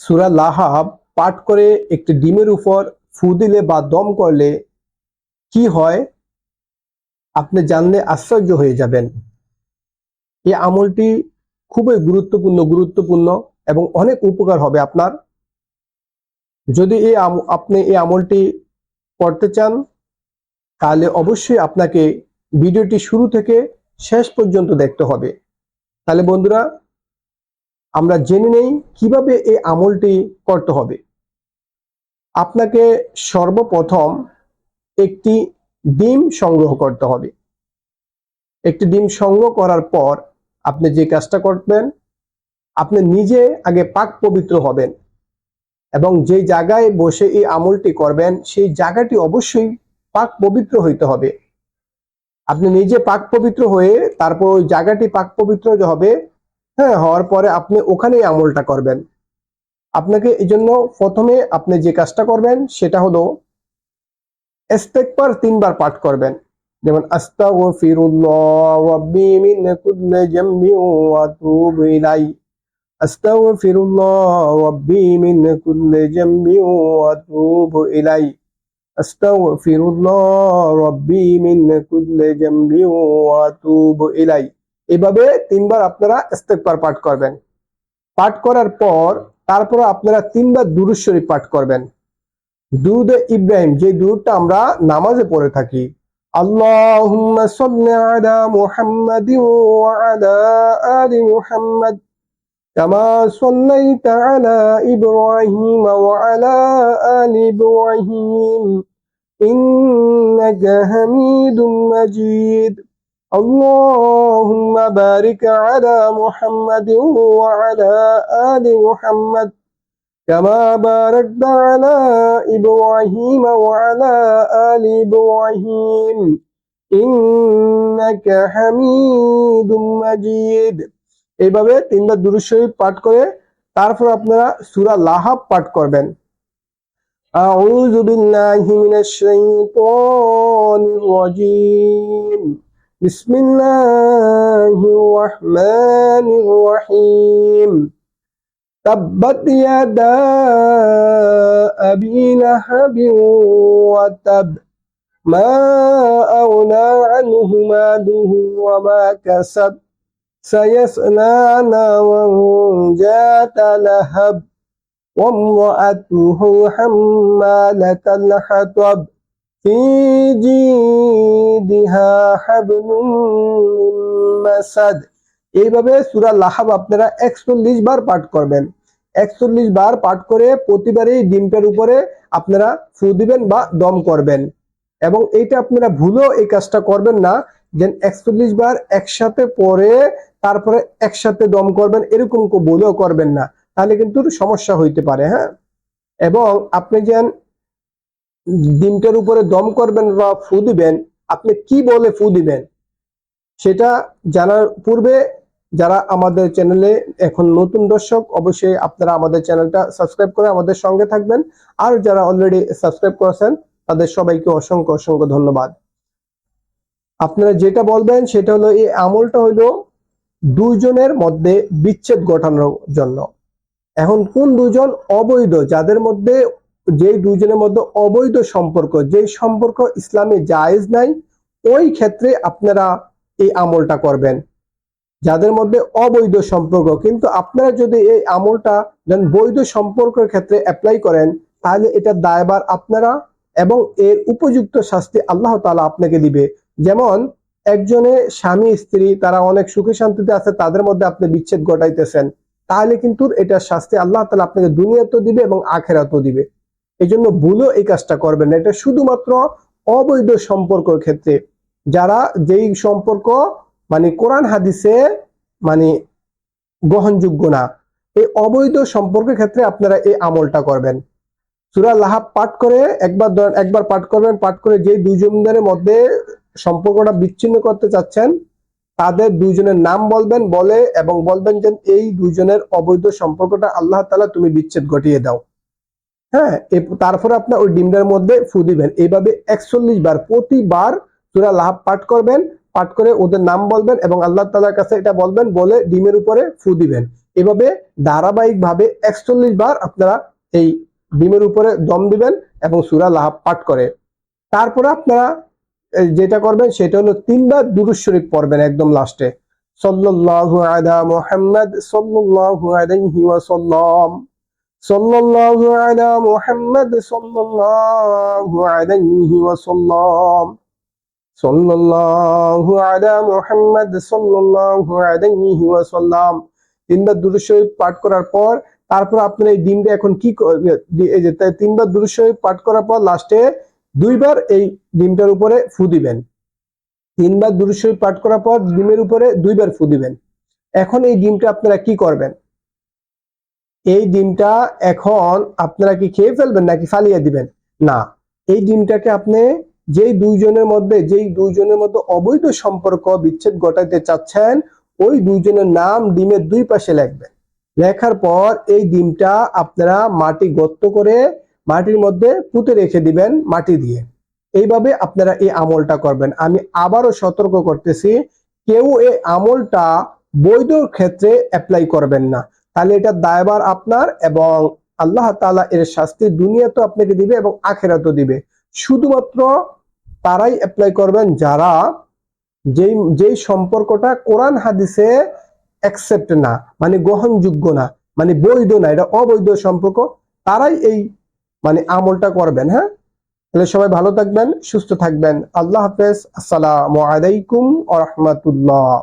সুরা লাহাব পাঠ করে একটি ডিমের উপর ফু দিলে বা দম করলে কি হয়? আপনি জানলে আশ্চর্য হয়ে যাবেন। এই আমলটি খুবই গুরুত্বপূর্ণ গুরুত্বপূর্ণ এবং অনেক উপকার হবে আপনার। যদি এই আপনি এই আমলটি করতে চান, তাহলে অবশ্যই আপনাকে ভিডিওটি শুরু থেকে শেষ পর্যন্ত দেখতে হবে। তাহলে বন্ধুরা আমরা জেনে নেই কীভাবে এই আমলটি করতে হবে। আপনাকে সর্বপ্রথম একটি ডিম সংগ্রহ করতে হবে। একটি ডিম সংগ্রহ করার পর আপনি যে কাজটা করবেন, আপনি নিজে আগে পাক পবিত্র হবেন এবং যে জায়গায় বসে এই আমলটি করবেন, সেই জায়গাটি অবশ্যই পাক পবিত্র হইতে হবে। আপনি নিজে পাক পবিত্র হয়ে তারপর ওই জায়গাটি পাক পবিত্র হবে হ্যাঁ হওয়ার পরে আপনি ওখানেই আমলটা করবেন। আপনাকে এই জন্য প্রথমে আপনি যে কাজটা করবেন সেটা হলো ইস্তেগফার তিনবার পাঠ করবেন। যেমন, আস্তাগফিরুল্লাহ রাব্বি মিন কুল্লি মিন এভাবে তিনবার আপনারা ইস্তেগফার পাঠ করবেন। পাঠ করার পর তারপর আপনারা তিনবার দুরূদ শরীফ পাঠ করবেন। দুরুদ ইব্রাহিম, যে দুরুদটা আমরা নামাজে পড়ে থাকি। আল্লাহুম্মা সাল্লি আলা মুহাম্মাদিন ওয়া আলা আলি মুহাম্মাদ কামা সাল্লাইতা আলা ইব্রাহিম ওয়া আলা আলি ইব্রাহিম। ইন্নাকা হামিদুম মাজিদ। اللهم بارك على محمد وعلى آل محمد كما باركت على إبراهيم وعلى آل إبراهيم إنك حميد مجيد এইভাবে তিনবার দুরূদ শরীফ পাঠ করে তারপর আপনারা সূরা লাহাব পাঠ করবেন أعوذ بالله من الشيطان الرجيم بسم الله الرحمن الرحيم. تبت يدا أبي لهب وتب. ما أغنى عنه ماله وما كسب. سيصلى نارا ذات لهب. وامرأته حمالة الحطب. এইভাবে সুরা লাহাব আপনারা 41 বার পাঠ করবেন। 41 বার পাঠ করে প্রতিবারই ডিমটার উপরে আপনারা ফু দিবেন বা দম করবেন। এবং এইটা আপনারা ভুলেও এই কাজটা করবেন না দেন একচল্লিশ বার একসাথে পরে তারপরে একসাথে দম করবেন, এরকম ভুলেও করবেন না। তাহলে কিন্তু সমস্যা হইতে পারে হ্যাঁ? এবং আপনি যেন ডিমটার উপরে দম করবেন বা ফু দিবেন, আপনি কি বলে ফু দিবেন, সেটা জানার পূর্বে যারা আমাদের চ্যানেলে এখন নতুন দর্শক, অবশ্যই আপনারা আমাদের চ্যানেলটা সাবস্ক্রাইব করে আমাদের সঙ্গে থাকবেন। আর যারা অলরেডি সাবস্ক্রাইব করেছেন, তাদের সবাইকে অসংখ্য অসংখ্য ধন্যবাদ। আপনারা যেটা বলবেন, সেটা হলো এই আমলটা হলো দুইজনের মধ্যে বিচ্ছেদ ঘটানোর জন্য। এখন কোন দুজন অবৈধ, যাদের মধ্যে যেই দুইজনের মধ্যে অবৈধ সম্পর্ক, যেই সম্পর্ক ইসলামে জায়েজ নাই, ওই ক্ষেত্রে আপনারা এই আমলটা করবেন। যাদের মধ্যে অবৈধ সম্পর্ক, কিন্তু আপনারা যদি এই আমলটা যেন বৈধ সম্পর্কের ক্ষেত্রে অ্যাপ্লাই করেন, তাহলে এটা দায়বার আপনারা এবং এর উপযুক্ত শাস্তি আল্লাহ তালা আপনাকে দিবে। যেমন, একজনে স্বামী, স্ত্রী, তারা অনেক সুখে শান্তিতে আছে, তাদের মধ্যে আপনি বিচ্ছেদ ঘটাইতেছেন, তাহলে কিন্তু এটা শাস্তি আল্লাহ তাআলা আপনাকে দুনিয়াতেও দিবে এবং আখেরাতেও দিবে। এই জন্য ভুলও এই কাজটা করবেন না। এটা শুধুমাত্র অবৈধ সম্পর্কের ক্ষেত্রে। যারা যেই সম্পর্ক মানে কোরআন হাদিসে মানে গ্রহণযোগ্য না, এই অবৈধ সম্পর্কের ক্ষেত্রে আপনারা এই আমলটা করবেন। সূরা লাহাব পাঠ করে একবার একবার পাঠ করবেন, পাঠ করে যে দুজনের মধ্যে সম্পর্কটা বিচ্ছিন্ন করতে চাচ্ছেন, তাদের দুজনের নাম বলবেন, বলে এবং বলবেন যে এই দুজনের অবৈধ সম্পর্কটা আল্লাহ তালা তুমি বিচ্ছেদ ঘটিয়ে দাও। হ্যাঁ তারপরে আপনার ওই ডিমটার মধ্যে ফু দিবেন। এইভাবে একচল্লিশ বার, প্রতিবার সূরা লাহাব পাঠ করবেন, পাঠ করে ওদের নাম বলবেন এবং আল্লাহ তাআলার কাছে এটা বলবেন, বলে ডিমের উপরে ফু দিবেন। এভাবে ধারাবাহিকভাবে একচল্লিশ বার আপনারা এই ডিমের উপরে দম দিবেন এবং সুরা লাহাব পাঠ করে। তারপরে আপনারা যেটা করবেন, সেটা হলো তিনবার দুরুদ শরীফ পড়বেন একদম লাস্টে সাল্লাল্লাহু আলা মুহাম্মদ সাল্লাল্লাহু আলাইহি ওয়াসাল্লাম। সাল্লাল্লাহু আলা মুহাম্মদ সাল্লাল্লাহু আলাইহি ওয়াসাল্লাম। সাল্লাল্লাহু আলা মুহাম্মদ সাল্লাল্লাহু আলাইহি ওয়াসাল্লাম। তিনবার দুরূদ শরীফ পাঠ করার পর, তারপর আপনার এই ডিমটা এখন কি তিনবার দুরূদ শরীফ পাঠ করার পর লাস্টে দুইবার এই ডিমটার উপরে ফু দিবেন। তিনবার দুরূদ শরীফ পাঠ করার পর ডিমের উপরে দুইবার ফু দিবেন। এখন এই ডিমটা আপনারা কি করবেন? এই ডিমটা এখন আপনারা কি খেয়ে ফেলবেন নাকি ফালিয়ে দিবেন? না। এই ডিমটাকে আপনি যেই দুইজনের মধ্যে, যেই দুইজনের মধ্যে অবৈধ সম্পর্ক, বিচ্ছেদ ঘটাইতে চাচ্ছেন, ওই দুইজনের নাম ডিমের দুই পাশে লিখবেন। লেখার পর এই ডিমটা আপনারা মাটি গর্ত করে মাটির মধ্যে পুঁতে রেখে দিবেন মাটি দিয়ে। এইভাবে আপনারা এই আমলটা করবেন। আমি আবারও সতর্ক করতেছি, কেউ এই আমলটা বৈধ ক্ষেত্রে অ্যাপ্লাই করবেন না। তাহলে এটা দায়বার আপনার এবং আল্লাহ তাআলা এর শাস্তি দুনিয়াতেও আপনাকে দিবে এবং আখেরাতেও দিবে। শুধুমাত্র তারাই অ্যাপ্লাই করবেন যারা যেই যেই সম্পর্কটা কোরআন হাদিসে অ্যাকসেপ্ট না মানে গ্রহণযোগ্য না মানে বৈধ না, এটা অবৈধ সম্পর্ক, তারাই এই মানে আমলটা করবেন হ্যাঁ? তাহলে সবাই ভালো থাকবেন, সুস্থ থাকবেন। আল্লাহ হাফেজ, আসসালামু আলাইকুম আ রহমতুল্লাহ।